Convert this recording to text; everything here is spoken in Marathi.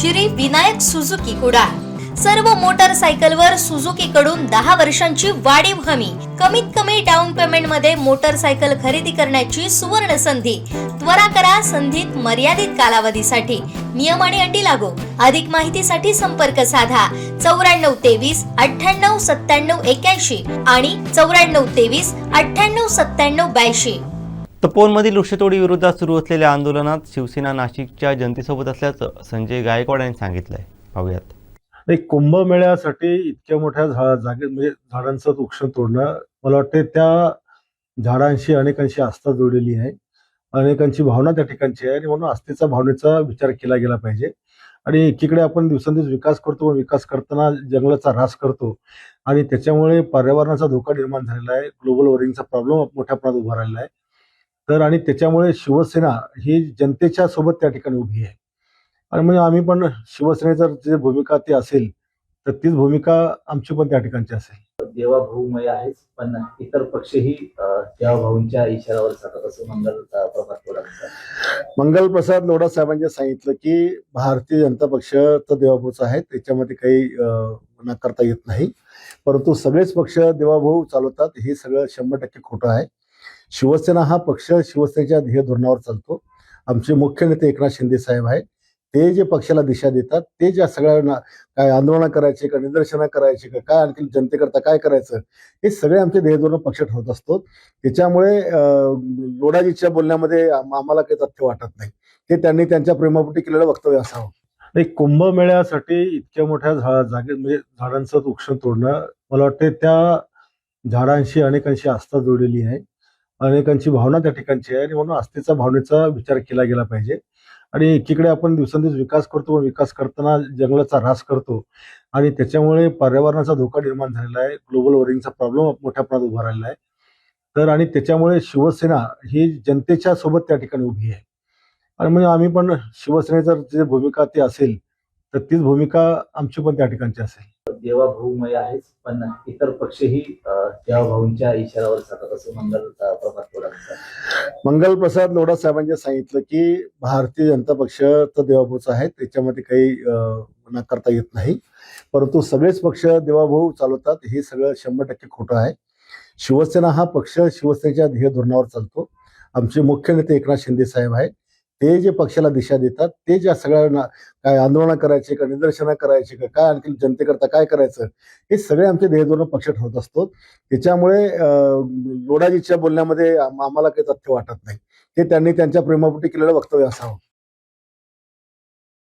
श्री विनायक सुझुकी कुडाळ. सर्व मोटरसायकलवर सुझुकी कडून दहा वर्षांची वाढीव हमी. कमीत कमी डाऊन पेमेंटमध्ये मोटरसायकल खरेदी करण्याची सुवर्ण संधी. त्वरा करा संधीत मर्यादित कालावधीसाठी. नियम आणि अटी लागू. अधिक माहितीसाठी संपर्क साधा. चौऱ्याण्णव तेवीस अठ्ठ्याण्णव सत्त्याण्णव एक्याऐंशी आणि चौऱ्याण्णव तेवीस अठ्ठ्याण्णव सत्त्याण्णव ब्याऐंशी. तपोवनमधील वृक्षतोडीविरोधात सुरू असलेल्या आंदोलनात शिवसेना नाशिकच्या जनतेसोबत असल्याचं संजय गायकवाड यांनी सांगितलंय. पाहूयात. नाही कुंभमेळ्यासाठी इतक्या मोठ्या झा जागे म्हणजे झाडांचं वृक्ष तोडणं मला वाटते त्या झाडांशी अनेकांशी आस्था जोडलेली आहे. अनेकांची भावना त्या ठिकाणची आहे आणि म्हणून आस्थेचा भावनेचा विचार केला गेला पाहिजे. आणि एकीकडे आपण दिवसेंदिवस विकास करतो विकास करताना जंगलाचा ऱ्हास करतो आणि त्याच्यामुळे पर्यावरणाचा धोका निर्माण झालेला आहे. ग्लोबल वॉर्मिंगचा प्रॉब्लेम मोठ्या प्रमाणात उभा राहिला आहे. तर आणि त्याच्यामुळे शिवसेना ही जनतेच्या सोबत त्या ठिकाणी उभी आहे. आणि म्हणजे आम्ही पण शिवसेनेचं जे भूमिका ती असेल तर तीच भूमिका आमची पण त्या ठिकाणची असेल. देवा भाऊमय आहेच पण इतर पक्षही देवा भाऊंच्या इशाऱ्यावर जातात असं मंगल प्रभात थोडा मंगल प्रसाद लोढा साहेबांनी सांगितलं की भारतीय जनता पक्ष तर देवाभाऊच आहे त्याच्यामध्ये काही नाकारता येत नाही. परंतु सगळेच पक्ष देवाभाऊ चालवतात हे सगळं शंभर टक्के खोटं आहे. शिवसेना हा पक्ष शिवसेनेच्या ध्येय धोरणावर चालतो. आमचे मुख्य नेते एकनाथ शिंदे साहेब आहे ते जे पक्षाला दिशा देतात ते ज्या सगळ्यांना काय आंदोलनं करायचे का निदर्शनं करायचे का काय आणखी जनतेकरता काय करायचं हे सगळे आमचे ध्येय धोरण पक्ष ठरवत असतो. त्याच्यामुळे लोडाजीच्या बोलण्यामध्ये आम्हाला काही तथ्य वाटत नाही. ते त्यांनी त्यांच्या प्रेमापोटी केलेलं वक्तव्य असावं. नाही कुंभमेळ्यासाठी इतक्या मोठ्या झा जागे म्हणजे झाडांचं वृक्ष तोडणं मला वाटते त्या झाडांशी अनेकांशी आस्था जोडलेली आहे. अनेकांची भावना त्या ठिकाणची आहे. आणि म्हणून आस्थेचा भावनेचा विचार केला गेला पाहिजे. आणि एकीकडे आपण दिवसेंदिवस विकास करतो व विकास करताना जंगलाचा ऱ्हास करतो. आणि त्याच्यामुळे पर्यावरणाचा धोका निर्माण झालेला आहे. ग्लोबल वॉर्मिंगचा प्रॉब्लेम मोठ्या प्रमाणात उभा राहिला आहे. तर आणि त्याच्यामुळे शिवसेना ही जनतेच्या सोबत त्या ठिकाणी उभी आहे. आणि म्हणजे आम्ही पण शिवसेनेचा जे भूमिका ती असेल तर तीच भूमिका आमची पण त्या ठिकाणची असेल. देवा भाऊमय आहेच पण इतर पक्षही देवा भाऊंच्या इशाऱ्यावर मंगल प्रभात मंगल प्रसाद लोढा साहेबांनी सांगितलं की भारतीय जनता पक्ष तर देवाभाऊचा आहे त्याच्यामध्ये काही करता नाकारता येत नाही. परंतु सगळेच पक्ष देवाभाऊ चालवतात हे सगळं शंभर टक्के खोटं आहे. शिवसेना हा पक्ष शिवसेनेच्या ध्येय धोरणावर चालतो. आमचे मुख्य नेते एकनाथ शिंदे साहेब आहे ते जे पक्षाला दिशा देतात ते ज्या सगळ्यांना काय आंदोलनं करायचे का निदर्शनं करायचे का काय आणखी जनतेकरता काय करायचं हे सगळे आमचे ध्येय पक्ष ठरवत असतो. त्याच्यामुळे लोढाजीच्या बोलण्यामध्ये आम्हाला काही तथ्य वाटत नाही. ते त्यांनी त्यांच्या प्रेमापोटी केलेलं वक्तव्य असावं.